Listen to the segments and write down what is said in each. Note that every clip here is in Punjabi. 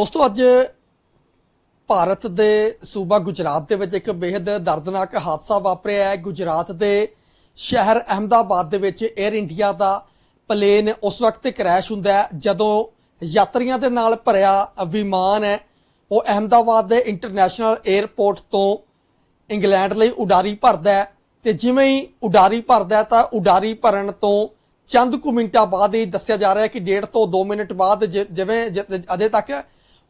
ਦੋਸਤੋ, ਅੱਜ ਭਾਰਤ ਦੇ ਸੂਬਾ ਗੁਜਰਾਤ ਦੇ ਵਿੱਚ ਇੱਕ ਬੇहद ਦਰਦਨਾਕ ਹਾਦਸਾ ਵਾਪਰਿਆ ਹੈ। ਗੁਜਰਾਤ ਦੇ ਸ਼ਹਿਰ ਅਹਮਦਾਬਾਦ ਦੇ ਵਿੱਚ 에ਅਰ ਇੰਡੀਆ ਦਾ ਪਲੇਨ ਉਸ ਵਕਤ ਕ੍ਰੈਸ਼ ਹੁੰਦਾ ਹੈ, ਜਦੋਂ ਯਾਤਰੀਆਂ ਦੇ ਨਾਲ ਭਰਿਆ ਵਿਮਾਨ ਹੈ। ਉਹ ਅਹਮਦਾਬਾਦ ਦੇ ਇੰਟਰਨੈਸ਼ਨਲ 에ਅਰਪੋਰਟ ਤੋਂ ਇੰਗਲੈਂਡ ਲਈ ਉਡਾਰੀ ਭਰਦਾ ਹੈ ਤੇ ਜਿਵੇਂ ਹੀ ਉਡਾਰੀ ਭਰਦਾ ਤਾਂ ਉਡਾਰੀ ਭਰਨ ਤੋਂ ਚੰਦ ਕੁ ਮਿੰਟਾਂ ਬਾਅਦ ਹੀ ਦੱਸਿਆ ਜਾ ਰਿਹਾ ਹੈ ਕਿ ਡੇਢ ਤੋਂ 2 ਮਿੰਟ ਬਾਅਦ ਜਿਵੇਂ ਅਜੇ ਤੱਕ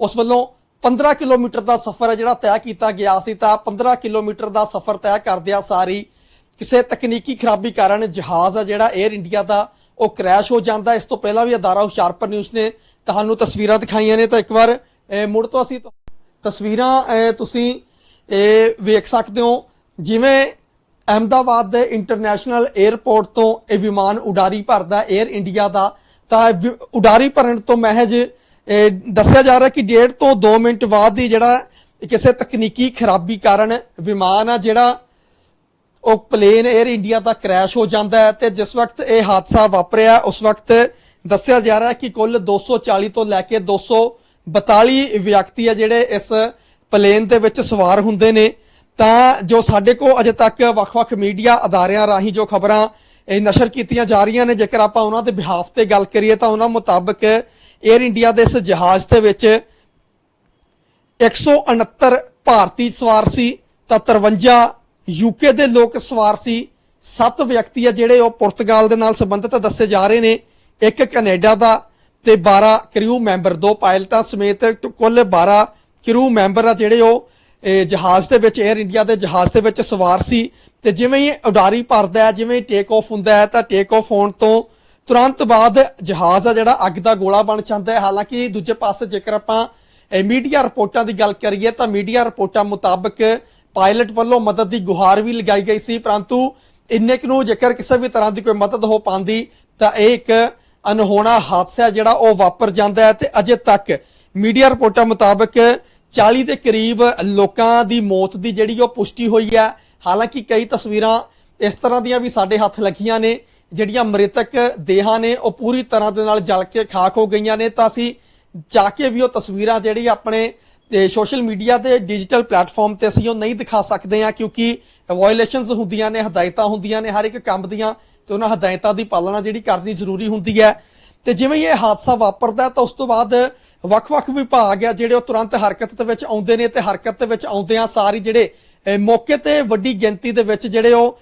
ਉਸ ਵੱਲੋਂ 15 ਕਿਲੋਮੀਟਰ ਦਾ ਸਫ਼ਰ ਹੈ ਜਿਹੜਾ ਤੈਅ ਕੀਤਾ ਗਿਆ ਸੀ, ਤਾਂ 15 ਕਿਲੋਮੀਟਰ ਦਾ ਸਫ਼ਰ ਤੈਅ ਕਰਦਿਆਂ ਸਾਰੀ ਕਿਸੇ ਤਕਨੀਕੀ ਖਰਾਬੀ ਕਾਰਨ ਜਹਾਜ਼ ਹੈ ਜਿਹੜਾ 에ਅਰ ਇੰਡੀਆ ਦਾ, ਉਹ ਕ੍ਰੈਸ਼ ਹੋ ਜਾਂਦਾ। ਇਸ ਤੋਂ ਪਹਿਲਾਂ ਵੀ ਅਦਾਰਾ ਹੁਸ਼ਿਆਰਪੁਰ ਨਿਊਜ਼ ਨੇ ਤੁਹਾਨੂੰ ਤਸਵੀਰਾਂ ਦਿਖਾਈਆਂ ਨੇ। ਤਾਂ ਇੱਕ ਵਾਰ ਮੁੜ ਤੋਂ ਅਸੀਂ ਤਸਵੀਰਾਂ ਤੁਸੀਂ ਵੇਖ ਸਕਦੇ ਹੋ। ਜਿਵੇਂ ਅਹਮਦਾਬਾਦ ਦੇ ਇੰਟਰਨੈਸ਼ਨਲ 에ਅਰਪੋਰਟ ਤੋਂ ਇਹ ਵਿਮਾਨ ਉਡਾਰੀ ਭਰਦਾ 에ਅਰ ਇੰਡੀਆ ਦਾ, ਤਾਂ ਉਡਾਰੀ ਭਰਨ ਤੋਂ ਮਹਿਜ ਦੱਸਿਆ ਜਾ ਰਿਹਾ ਕਿ ਡੇਢ ਤੋਂ 2 ਮਿੰਟ ਬਾਅਦ ਦੀ ਜਿਹੜਾ ਕਿਸੇ ਤਕਨੀਕੀ ਖਰਾਬੀ ਕਾਰਨ ਵਿਮਾਨ ਆ ਜਿਹੜਾ ਉਹ ਪਲੇਨ 에ਅਰ ਇੰਡੀਆ ਦਾ ਕ੍ਰੈਸ਼ ਹੋ ਜਾਂਦਾ ਹੈ ਤੇ ਜਿਸ ਵਕਤ ਇਹ ਹਾਦਸਾ ਵਾਪਰਿਆ, ਉਸ ਵਕਤ ਦੱਸਿਆ ਜਾ ਰਿਹਾ ਕਿ ਕੁੱਲ 240 ਤੋਂ ਲੈ ਕੇ 242 ਵਿਅਕਤੀ ਆ ਜਿਹੜੇ ਇਸ ਪਲੇਨ ਦੇ ਵਿੱਚ ਸਵਾਰ ਹੁੰਦੇ ਨੇ। ਤਾਂ ਜੋ ਸਾਡੇ ਕੋਲ ਅਜੇ ਤੱਕ ਵੱਖ-ਵੱਖ ਮੀਡੀਆ ਅਦਾਰਿਆਂ ਰਾਹੀਂ ਜੋ ਖਬਰਾਂ ਇਹ ਨਸ਼ਰ ਕੀਤੀਆਂ ਜਾ ਰਹੀਆਂ ਨੇ, ਜੇਕਰ ਆਪਾਂ ਉਹਨਾਂ ਦੇ ਬਿਹਾਫ ਤੇ ਗੱਲ ਕਰੀਏ ਤਾਂ ਉਹਨਾਂ ਮੁਤਾਬਕ 에ਅਰ ਇੰਡੀਆ ਦੇ ਇਸ ਜਹਾਜ਼ ਦੇ ਵਿੱਚ 169 ਭਾਰਤੀ ਸਵਾਰ ਸੀ, ਤਾਂ 53 ਯੂਕੇ ਦੇ ਲੋਕ ਸਵਾਰ ਸੀ। 7 ਵਿਅਕਤੀ ਆ ਜਿਹੜੇ ਉਹ ਪੁਰਤਗਾਲ ਦੇ ਨਾਲ ਸੰਬੰਧਿਤ ਦੱਸੇ ਜਾ ਰਹੇ ਨੇ। ਇੱਕ ਕੈਨੇਡਾ ਦਾ ਤੇ 12 ਕ੍ਰਿਊ ਮੈਂਬਰ, ਦੋ ਪਾਇਲਟਾਂ ਸਮੇਤ ਕੁੱਲ 12 ਕ੍ਰਿਊ ਮੈਂਬਰ ਆ ਜਿਹੜੇ ਉਹ ਜਹਾਜ਼ ਦੇ ਵਿੱਚ 에ਅਰ ਇੰਡੀਆ ਦੇ ਜਹਾਜ਼ ਦੇ ਵਿੱਚ ਸਵਾਰ ਸੀ। ਤੇ ਜਿਵੇਂ ਹੀ ਉਡਾਰੀ ਭਰਦਾ ਹੈ, ਜਿਵੇਂ ਟੇਕ ਆਫ ਹੁੰਦਾ ਹੈ, ਤਾਂ ਟੇਕ ਆਫ ਹੋਣ ਤੋਂ ਤੁਰੰਤ ਬਾਅਦ ਜਹਾਜ਼ ਆ ਜਿਹੜਾ ਅੱਗ ਦਾ ਗੋਲਾ ਬਣ ਜਾਂਦਾ ਹੈ। ਹਾਲਾਂਕਿ ਦੂਜੇ ਪਾਸੇ ਜੇਕਰ ਆਪਾਂ ਮੀਡੀਆ ਰਿਪੋਰਟਾਂ ਦੀ ਗੱਲ ਕਰੀਏ ਤਾਂ ਮੀਡੀਆ ਰਿਪੋਰਟਾਂ ਮੁਤਾਬਕ ਪਾਇਲਟ ਵੱਲੋਂ ਮਦਦ ਦੀ ਗੁਹਾਰ ਵੀ ਲਗਾਈ ਗਈ ਸੀ, ਪਰੰਤੂ ਇੰਨੇ ਕੁ ਨੂੰ ਜੇਕਰ ਕਿਸੇ ਵੀ ਤਰ੍ਹਾਂ ਦੀ ਕੋਈ ਮਦਦ ਹੋ ਪਾਉਂਦੀ ਤਾਂ ਇਹ ਇੱਕ ਅਨਹੋਣਾ ਹਾਦਸਾ ਜਿਹੜਾ ਉਹ ਵਾਪਰ ਜਾਂਦਾ ਹੈ ਤੇ ਅਜੇ ਤੱਕ ਮੀਡੀਆ ਰਿਪੋਰਟਾਂ ਮੁਤਾਬਕ 40 ਦੇ ਕਰੀਬ ਲੋਕਾਂ ਦੀ ਮੌਤ ਦੀ ਜਿਹੜੀ ਉਹ ਪੁਸ਼ਟੀ ਹੋਈ ਹੈ। ਹਾਲਾਂਕਿ ਕਈ ਤਸਵੀਰਾਂ ਇਸ ਤਰ੍ਹਾਂ ਦੀਆਂ ਵੀ ਸਾਡੇ ਹੱਥ ਲੱਗੀਆਂ ਨੇ ਜਿਹੜੀਆਂ ਮ੍ਰਿਤਕ ਦੇਹਾਂ ਨੇ, ਉਹ ਪੂਰੀ ਤਰ੍ਹਾਂ ਦੇ ਨਾਲ ਜਲ ਕੇ ਖਾਕ ਹੋ ਗਈਆਂ ਨੇ। ਤਾਂ ਅਸੀਂ ਜਾ ਕੇ ਵੀ ਉਹ ਤਸਵੀਰਾਂ ਜਿਹੜੀ ਆਪਣੇ ਸੋਸ਼ਲ ਮੀਡੀਆ ਤੇ ਡਿਜੀਟਲ ਪਲੇਟਫਾਰਮ ਤੇ ਅਸੀਂ ਉਹ ਨਹੀਂ ਦਿਖਾ ਸਕਦੇ ਆ ਕਿਉਂਕਿ ਵਾਇਓਲੇਸ਼ਨਸ ਹੁੰਦੀਆਂ ਨੇ, ਹਦਾਇਤਾਂ ਹੁੰਦੀਆਂ ਨੇ, ਹਰ ਇੱਕ ਕੰਮ ਦੀਆਂ, ਤੇ ਉਹਨਾਂ ਹਦਾਇਤਾਂ ਦੀ ਪਾਲਣਾ ਜਿਹੜੀ ਕਰਨੀ ਜ਼ਰੂਰੀ ਹੁੰਦੀ ਹੈ। ਤੇ ਜਿਵੇਂ ਇਹ ਹਾਦਸਾ ਵਾਪਰਦਾ ਤਾਂ ਉਸ ਤੋਂ ਬਾਅਦ ਵੱਖ-ਵੱਖ ਵਿਭਾਗ ਆ ਜਿਹੜੇ ਉਹ ਤੁਰੰਤ ਹਰਕਤ ਦੇ ਵਿੱਚ ਆਉਂਦੇ ਨੇ, ਤੇ ਹਰਕਤ ਦੇ ਵਿੱਚ ਆਉਂਦਿਆਂ ਸਾਰੀ ਜਿਹੜੇ ਮੌਕੇ ਤੇ ਵੱਡੀ ਗਿਣਤੀ ਦੇ ਵਿੱਚ ਜਿਹੜੇ ਉਹ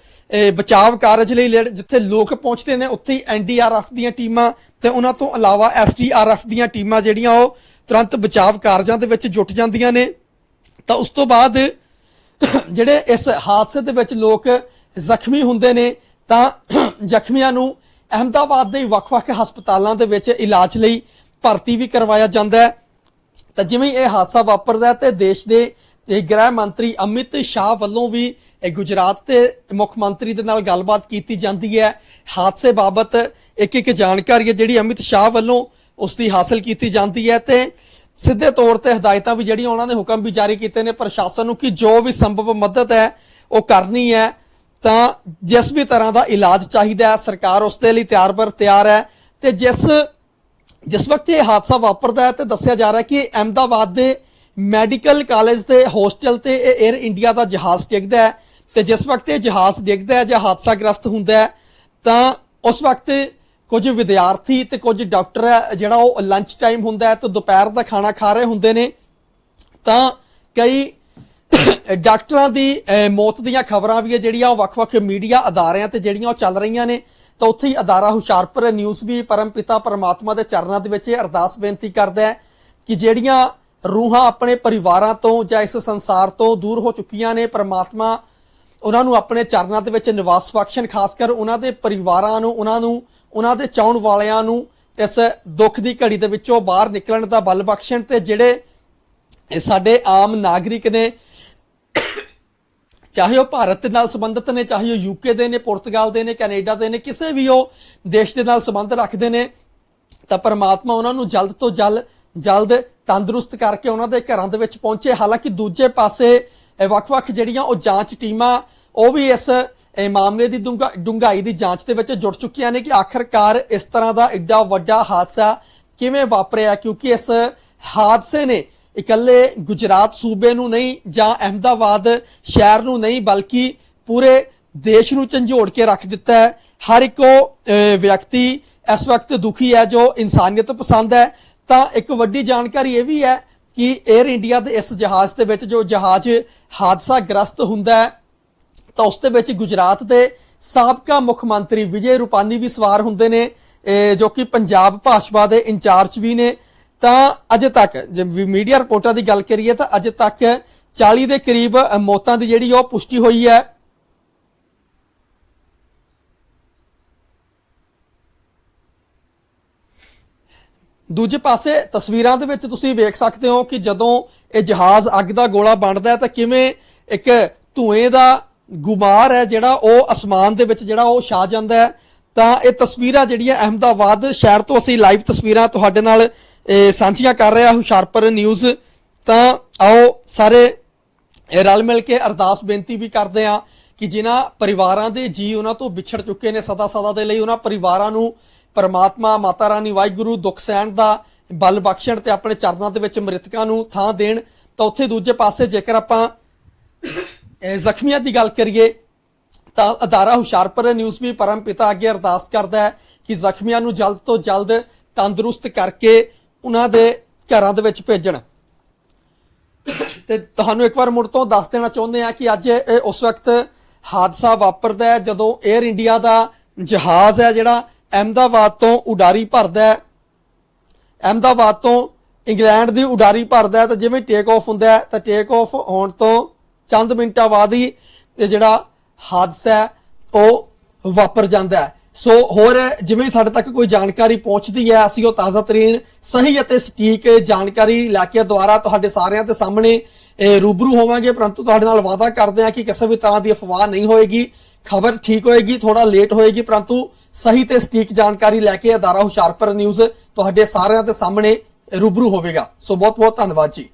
ਬਚਾਵ ਕਾਰਜ ਲਈ ਜਿਹੜੇ- ਜਿੱਥੇ ਲੋਕ ਪਹੁੰਚਦੇ ਨੇ, ਉੱਥੇ ਹੀ ਐਨਡੀਆਰਐਫ ਦੀਆਂ ਟੀਮਾਂ ਤੇ ਉਹਨਾਂ ਤੋਂ ਇਲਾਵਾ ਐਸਡੀਆਰਐਫ ਦੀਆਂ ਟੀਮਾਂ ਜਿਹੜੀਆਂ ਉਹ ਤੁਰੰਤ ਬਚਾਵ ਕਾਰਜਾਂ ਦੇ ਵਿੱਚ ਜੁਟ ਜਾਂਦੀਆਂ ਨੇ। ਤਾਂ ਉਸ ਤੋਂ ਬਾਅਦ ਜਿਹੜੇ ਇਸ ਹਾਦਸੇ ਦੇ ਵਿੱਚ ਲੋਕ ਜ਼ਖਮੀ ਹੁੰਦੇ ਨੇ, ਤਾਂ ਜ਼ਖਮੀਆਂ ਨੂੰ ਅਹਮਦਾਬਾਦ ਦੇ ਵੱਖ-ਵੱਖ ਹਸਪਤਾਲਾਂ ਦੇ ਵਿੱਚ ਇਲਾਜ ਲਈ ਭਰਤੀ ਵੀ ਕਰਵਾਇਆ ਜਾਂਦਾ ਹੈ। ਤਾਂ ਜਿਵੇਂ ਇਹ ਹਾਦਸਾ ਵਾਪਰਦਾ ਹੈ ਤੇ ਦੇਸ਼ ਦੇ ਇਹ ਗ੍ਰਹਿ ਮੰਤਰੀ ਅਮਿਤ ਸ਼ਾਹ ਵੱਲੋਂ ਵੀ ਇਹ ਗੁਜਰਾਤ ਦੇ ਮੁੱਖ ਮੰਤਰੀ ਦੇ ਨਾਲ ਗੱਲਬਾਤ ਕੀਤੀ ਜਾਂਦੀ ਹੈ। ਹਾਦਸੇ ਬਾਬਤ ਇੱਕ ਇੱਕ ਜਾਣਕਾਰੀ ਹੈ ਜਿਹੜੀ ਅਮਿਤ ਸ਼ਾਹ ਵੱਲੋਂ ਉਸ ਦੀ ਹਾਸਲ ਕੀਤੀ ਜਾਂਦੀ ਹੈ ਤੇ ਸਿੱਧੇ ਤੌਰ ਤੇ ਹਦਾਇਤਾਂ ਵੀ ਜਿਹੜੀਆਂ ਉਹਨਾਂ ਨੇ ਹੁਕਮ ਵੀ ਜਾਰੀ ਕੀਤੇ ਨੇ ਪ੍ਰਸ਼ਾਸਨ ਨੂੰ ਕਿ ਜੋ ਵੀ ਸੰਭਵ ਮਦਦ ਹੈ ਉਹ ਕਰਨੀ ਹੈ। ਤਾਂ ਜਿਸ ਵੀ ਤਰ੍ਹਾਂ ਦਾ ਇਲਾਜ ਚਾਹੀਦਾ ਹੈ, ਸਰਕਾਰ ਉਸ ਦੇ ਲਈ ਤਿਆਰ ਬਰ ਤਿਆਰ ਹੈ ਤੇ ਜਿਸ ਜਿਸ ਵਕਤ ਇਹ ਹਾਦਸਾ ਵਾਪਰਦਾ ਹੈ ਤੇ ਦੱਸਿਆ ਜਾ ਰਿਹਾ ਕਿ ਅਹਿਮਦਾਬਾਦ ਦੇ ਮੈਡੀਕਲ ਕਾਲਜ ਦੇ ਹੋਸਟਲ ਤੇ ਇਹ 에ਅਰ ਇੰਡੀਆ ਦਾ ਜਹਾਜ਼ ਡਿੱਗਦਾ ਹੈ ਤੇ ਜਿਸ ਵਕਤ ਇਹ ਜਹਾਜ਼ ਡਿੱਗਦਾ ਹੈ ਜਾਂ ਹਾਦਸਾਗ੍ਰਸਤ ਹੁੰਦਾ ਹੈ, ਤਾਂ ਉਸ ਵਕਤ ਕੁਝ ਵਿਦਿਆਰਥੀ ਤੇ ਕੁਝ ਡਾਕਟਰ ਹੈ, ਜਿਹੜਾ ਉਹ ਲੰਚ ਟਾਈਮ ਹੁੰਦਾ ਹੈ ਤੇ ਦੁਪਹਿਰ ਦਾ ਖਾਣਾ ਖਾ ਰਹੇ ਹੁੰਦੇ ਨੇ। ਤਾਂ ਕਈ ਡਾਕਟਰਾਂ ਦੀ ਮੌਤ ਦੀਆਂ ਖਬਰਾਂ ਵੀ ਹੈ, ਜਿਹੜੀਆਂ ਉਹ ਵੱਖ-ਵੱਖ ਮੀਡੀਆ ਅਦਾਰਿਆਂ ਤੇ ਜਿਹੜੀਆਂ ਉਹ ਚੱਲ ਰਹੀਆਂ ਨੇ। ਤਾਂ ਉੱਥੇ ਹੀ ਅਦਾਰਾ ਹੁਸ਼ਿਆਰਪੁਰ ਨਿਊਜ਼ ਵੀ ਪਰਮਪਿਤਾ ਪਰਮਾਤਮਾ ਦੇ ਚਰਨਾਂ ਦੇ ਵਿੱਚ ਇਹ ਅਰਦਾਸ ਬੇਨਤੀ ਕਰਦਾ ਹੈ ਕਿ ਜਿਹੜੀਆਂ ਰੂਹਾਂ ਆਪਣੇ ਪਰਿਵਾਰਾਂ ਤੋਂ ਜਾਂ ਇਸ ਸੰਸਾਰ ਤੋਂ ਦੂਰ ਹੋ ਚੁੱਕੀਆਂ ਨੇ, ਪਰਮਾਤਮਾ ਉਹਨਾਂ ਨੂੰ ਆਪਣੇ ਚਰਨਾਂ ਦੇ ਵਿੱਚ ਨਿਵਾਸ ਬਖਸ਼ਣ ਖਾਸ ਕਰ ਉਹਨਾਂ ਦੇ ਪਰਿਵਾਰਾਂ ਨੂੰ, ਉਹਨਾਂ ਨੂੰ, ਉਹਨਾਂ ਦੇ ਚਾਹਣ ਵਾਲਿਆਂ ਨੂੰ ਇਸ ਦੁੱਖ ਦੀ ਘੜੀ ਦੇ ਵਿੱਚੋਂ ਬਾਹਰ ਨਿਕਲਣ ਦਾ ਬਲ ਬਖਸ਼ਣ ਤੇ ਜਿਹੜੇ ਸਾਡੇ ਆਮ ਨਾਗਰਿਕ ਨੇ, ਚਾਹੇ ਉਹ ਭਾਰਤ ਦੇ ਨਾਲ ਸੰਬੰਧਿਤ ਨੇ, ਚਾਹੇ ਉਹ ਯੂਕੇ ਦੇ ਨੇ, ਪੁਰਤਗਾਲ ਦੇ ਨੇ, ਕੈਨੇਡਾ ਦੇ ਨੇ, ਕਿਸੇ ਵੀ ਉਹ ਦੇਸ਼ ਦੇ ਨਾਲ ਸੰਬੰਧ ਰੱਖਦੇ ਨੇ, ਤਾਂ ਪਰਮਾਤਮਾ ਉਹਨਾਂ ਨੂੰ ਜਲਦ ਤੋਂ ਜਲਦ ਜਲਦ ਤੰਦਰੁਸਤ ਕਰਕੇ ਉਹਨਾਂ ਦੇ ਘਰਾਂ ਦੇ ਵਿੱਚ ਪਹੁੰਚੇ। ਹਾਲਾਂਕਿ ਦੂਜੇ ਪਾਸੇ ਵੱਖ-ਵੱਖ ਜਿਹੜੀਆਂ ਉਹ ਜਾਂਚ ਟੀਮਾਂ ਉਹ ਵੀ ਇਸ ਮਾਮਲੇ ਦੀ ਡੂੰਘਾ- ਡੂੰਘਾਈ ਦੀ ਜਾਂਚ ਦੇ ਵਿੱਚ ਜੁੜ ਚੁੱਕੀਆਂ ਨੇ ਕਿ ਆਖਰਕਾਰ ਇਸ ਤਰ੍ਹਾਂ ਦਾ ਐਡਾ ਵੱਡਾ ਹਾਦਸਾ ਕਿਵੇਂ ਵਾਪਰਿਆ? ਕਿਉਂਕਿ ਇਸ ਹਾਦਸੇ ਨੇ ਇਕੱਲੇ ਗੁਜਰਾਤ ਸੂਬੇ ਨੂੰ ਨਹੀਂ ਜਾਂ ਅਹਿਮਦਾਬਾਦ ਸ਼ਹਿਰ ਨੂੰ ਨਹੀਂ ਬਲਕਿ ਪੂਰੇ ਦੇਸ਼ ਨੂੰ ਝੰਜੋੜ ਕੇ ਰੱਖ ਦਿੱਤਾ ਹੈ। ਹਰ ਇੱਕ ਉਹ, ਵਿਅਕਤੀ ਇਸ ਵਕਤ ਦੁਖੀ ਹੈ ਜੋ ਇਨਸਾਨੀਅਤ ਪਸੰਦ ਹੈ। ਤਾਂ ਇੱਕ ਵੱਡੀ ਜਾਣਕਾਰੀ ਇਹ ਵੀ ਹੈ ਕਿ 에ਅਰ ਇੰਡੀਆ ਦੇ ਇਸ ਜਹਾਜ਼ ਦੇ ਵਿੱਚ ਜੋ ਜਹਾਜ਼ ਹਾਦਸਾ ਗ੍ਰਸਤ ਹੁੰਦਾ ਹੈ, ਤਾਂ ਉਸ ਦੇ ਵਿੱਚ ਗੁਜਰਾਤ ਦੇ ਸਾਬਕਾ ਮੁੱਖ ਮੰਤਰੀ ਵਿਜੇ ਰੂਪਾਨੀ ਵੀ ਸਵਾਰ ਹੁੰਦੇ ਨੇ ਜੋ ਕਿ ਪੰਜਾਬ ਭਾਜਪਾ ਦੇ ਇੰਚਾਰਜ ਵੀ ਨੇ। ਤਾਂ ਅਜੇ ਤੱਕ ਜੇ ਮੀਡੀਆ ਰਿਪੋਰਟਾਂ ਦੀ ਗੱਲ ਕਰੀਏ ਤਾਂ ਅਜੇ ਤੱਕ 40 ਦੇ ਕਰੀਬ ਮੌਤਾਂ ਦੀ ਜਿਹੜੀ ਉਹ ਪੁਸ਼ਟੀ ਹੋਈ ਹੈ। ਦੂਜੇ ਪਾਸੇ ਤਸਵੀਰਾਂ ਦੇ ਵਿੱਚ ਤੁਸੀਂ ਵੇਖ ਸਕਦੇ ਹੋ ਕਿ ਜਦੋਂ ਇਹ ਜਹਾਜ਼ ਅੱਗ ਦਾ ਗੋਲਾ ਬਣਦਾ ਹੈ ਤਾਂ ਕਿਵੇਂ ਇੱਕ ਧੂਏ ਦਾ ਗੁਬਾਰ ਹੈ ਜਿਹੜਾ ਉਹ ਅਸਮਾਨ ਦੇ ਵਿੱਚ ਜਿਹੜਾ ਉਹ ਛਾ ਜਾਂਦਾ ਹੈ। ਤਾਂ ਇਹ ਤਸਵੀਰਾਂ ਜਿਹੜੀਆਂ ਅਹਿਮਦਾਬਾਦ ਸ਼ਹਿਰ ਤੋਂ ਅਸੀਂ ਲਾਈਵ ਤਸਵੀਰਾਂ ਤੁਹਾਡੇ ਨਾਲ ਸਾਂਝੀਆਂ ਕਰ ਰਿਹਾ ਹੁਸ਼ਿਆਰਪੁਰ ਨਿਊਜ਼। ਤਾਂ ਆਓ ਸਾਰੇ ਰਲ ਮਿਲ ਕੇ ਅਰਦਾਸ ਬੇਨਤੀ ਵੀ ਕਰਦੇ ਆ ਕਿ ਜਿਨ੍ਹਾਂ ਪਰਿਵਾਰਾਂ ਦੇ ਜੀ ਉਹਨਾਂ ਤੋਂ ਵਿਛੜ ਚੁੱਕੇ ਨੇ ਸਦਾ ਸਦਾ ਦੇ ਲਈ, ਉਹਨਾਂ ਪਰਿਵਾਰਾਂ ਨੂੰ ਪਰਮਾਤਮਾ ਮਾਤਾ ਰਾਣੀ ਵਾਹਿਗੁਰੂ ਦੁੱਖ ਸਹਿਣ ਦਾ ਬਲ ਬਖਸ਼ਣ ਤੇ ਆਪਣੇ ਚਰਨਾਂ ਦੇ ਵਿੱਚ ਮ੍ਰਿਤਕਾਂ ਨੂੰ ਥਾਂ ਦੇਣ, ਤਾਂ ਉੱਥੇ ਦੂਜੇ ਪਾਸੇ ਜੇਕਰ ਆਪਾਂ ਜ਼ਖਮੀਆਂ ਦੀ ਗੱਲ ਕਰੀਏ, ਤਾਂ ਅਦਾਰਾ ਹੁਸ਼ਿਆਰਪੁਰ ਨਿਊਜ਼ ਵੀ ਪਰਮ ਪਿਤਾ ਅੱਗੇ ਅਰਦਾਸ ਕਰਦਾ ਹੈ ਕਿ ਜ਼ਖਮੀਆਂ ਨੂੰ ਜਲਦ ਤੋਂ ਜਲਦ ਤੰਦਰੁਸਤ ਕਰਕੇ ਉਹਨਾਂ ਦੇ ਘਰਾਂ ਦੇ ਵਿੱਚ ਭੇਜਣ। ਤੇ ਤੁਹਾਨੂੰ ਇੱਕ ਵਾਰ ਮੁੜ ਤੋਂ ਦੱਸ ਦੇਣਾ ਚਾਹੁੰਦੇ ਆ ਕਿ ਅੱਜ ਉਸ ਵਕਤ ਹਾਦਸਾ ਵਾਪਰਦਾ ਹੈ ਜਦੋਂ 에ਅਰ ਇੰਡੀਆ ਦਾ ਜਹਾਜ਼ ਹੈ ਜਿਹੜਾ ਅਹਿਮਦਾਬਾਦ ਤੋਂ ਉਡਾਰੀ ਭਰਦਾ ਹੈ। ਅਹਿਮਦਾਬਾਦ ਤੋਂ ਇੰਗਲੈਂਡ ਦੀ ਉਡਾਰੀ ਭਰਦਾ ਤਾਂ ਜਿਵੇਂ ਟੇਕ ਆਫ ਹੁੰਦਾ ਤਾਂ ਟੇਕ ਆਫ ਹੋਣ ਤੋਂ ਚੰਦ ਮਿੰਟਾਂ ਬਾਅਦ ਹੀ ਇਹ ਜਿਹੜਾ ਹਾਦਸਾ ਉਹ ਵਾਪਰ ਜਾਂਦਾ ਹੈ। ਸੋ ਹੋਰ ਜਿਵੇਂ ਸਾਡੇ ਤੱਕ ਕੋਈ ਜਾਣਕਾਰੀ ਪਹੁੰਚਦੀ ਹੈ, ਅਸੀਂ ਉਹ ਤਾਜ਼ਾ ਤਰੀਨ ਸਹੀ ਅਤੇ ਸਟੀਕ ਜਾਣਕਾਰੀ ਲੈ ਕੇ ਦੁਆਰਾ ਤੁਹਾਡੇ ਸਾਰਿਆਂ ਦੇ ਸਾਹਮਣੇ ਰੂਬਰੂ ਹੋਵਾਂਗੇ। ਪਰੰਤੂ ਤੁਹਾਡੇ ਨਾਲ ਵਾਅਦਾ ਕਰਦੇ ਹਾਂ ਕਿ ਕਿਸੇ ਵੀ ਤਰ੍ਹਾਂ ਦੀ ਅਫਵਾਹ ਨਹੀਂ ਹੋਏਗੀ। ਖਬਰ ਠੀਕ ਹੋਏਗੀ ਥੋੜਾ ਲੇਟ ਹੋਏਗੀ, ਪਰੰਤੂ ਸਹੀ ਤੇ ਸਟੀਕ ਜਾਣਕਾਰੀ ਲੈ ਕੇ ਅਦਾਰਾ ਹੁਸ਼ਿਆਰਪੁਰ ਨਿਊਜ਼ ਤੁਹਾਡੇ ਸਾਰਿਆਂ ਦੇ ਸਾਹਮਣੇ ਰੂਬਰੂ ਹੋਵੇਗਾ। ਸੋ ਬਹੁਤ ਬਹੁਤ ਧੰਨਵਾਦ ਜੀ।